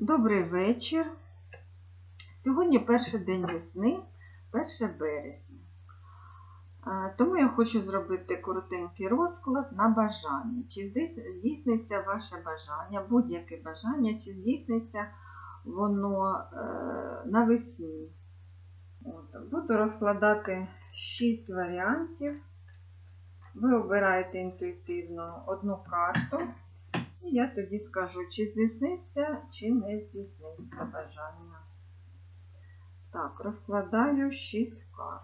Добрий вечір. Сьогодні перший день весни, 1 березня. Тому я хочу зробити коротенький розклад на бажання. Чи здійс- здійсниться ваше бажання, будь-яке бажання, чи здійсниться воно е, навесні. От, буду розкладати 6 варіантів. Ви обираєте інтуїтивно одну карту. І я тоді скажу, чи здійсниться, чи не здійсниться бажання. Так, розкладаю 6 карт.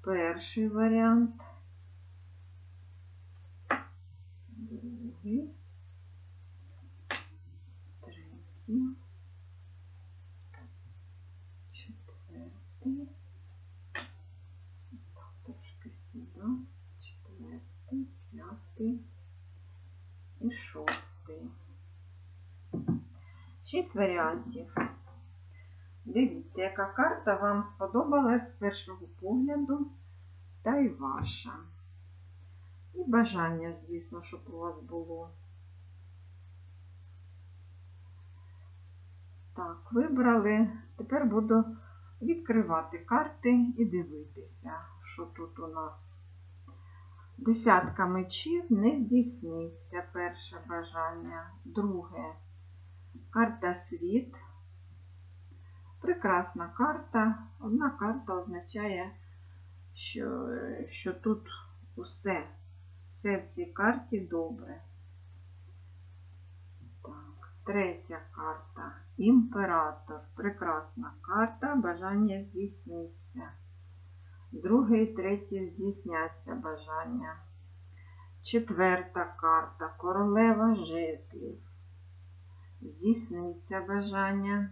Перший варіант. Другий. Третій. Четвертий. Так, трошки сюди. Четвертий, п'ятий і шостий. Шість варіантів. Дивіться, яка карта вам сподобалась з першого погляду, та й ваша. І бажання, звісно, щоб у вас було. Так, вибрали. Тепер буду відкривати карти і дивитися, що тут у нас. Десятка мечів не здійсниться перше бажання. Друге. Карта світ. Прекрасна карта. Одна карта означає, що, що тут усе, все в цій карті добре. Так, третя карта. Імператор. Прекрасна карта. Бажання здійсниться. Друге і третє здійсняться бажання. Четверта карта. Королева жезлів. Здійсниться бажання.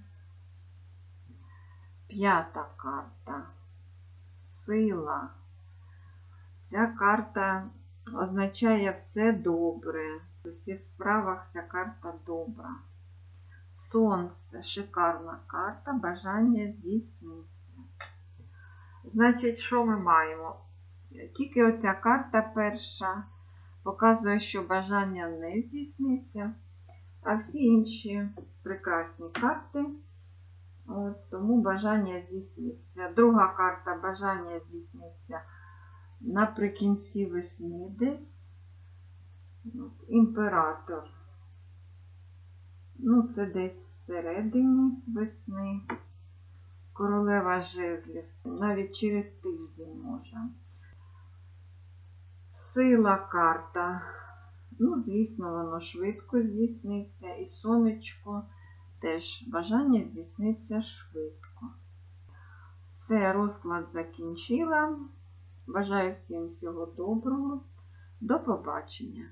П'ята карта. Сила. Ця карта означає все добре. У всіх справах ця карта добра. Сонце. Шикарна карта. Бажання здійсниться. Значить, що ми маємо? Тільки оця карта перша показує, що бажання не здійсниться, а всі інші прекрасні карти. От, тому бажання здійсниться. Друга карта бажання здійсниться наприкінці весни десь. От, імператор. Ну, це десь всередині весни. Королева жезлів. Навіть через тиждень може. Сила карта. Ну, звісно, воно швидко здійсниться. І сонечко теж бажання здійсниться швидко. Все, розклад закінчила. Бажаю всім всього доброго. До побачення.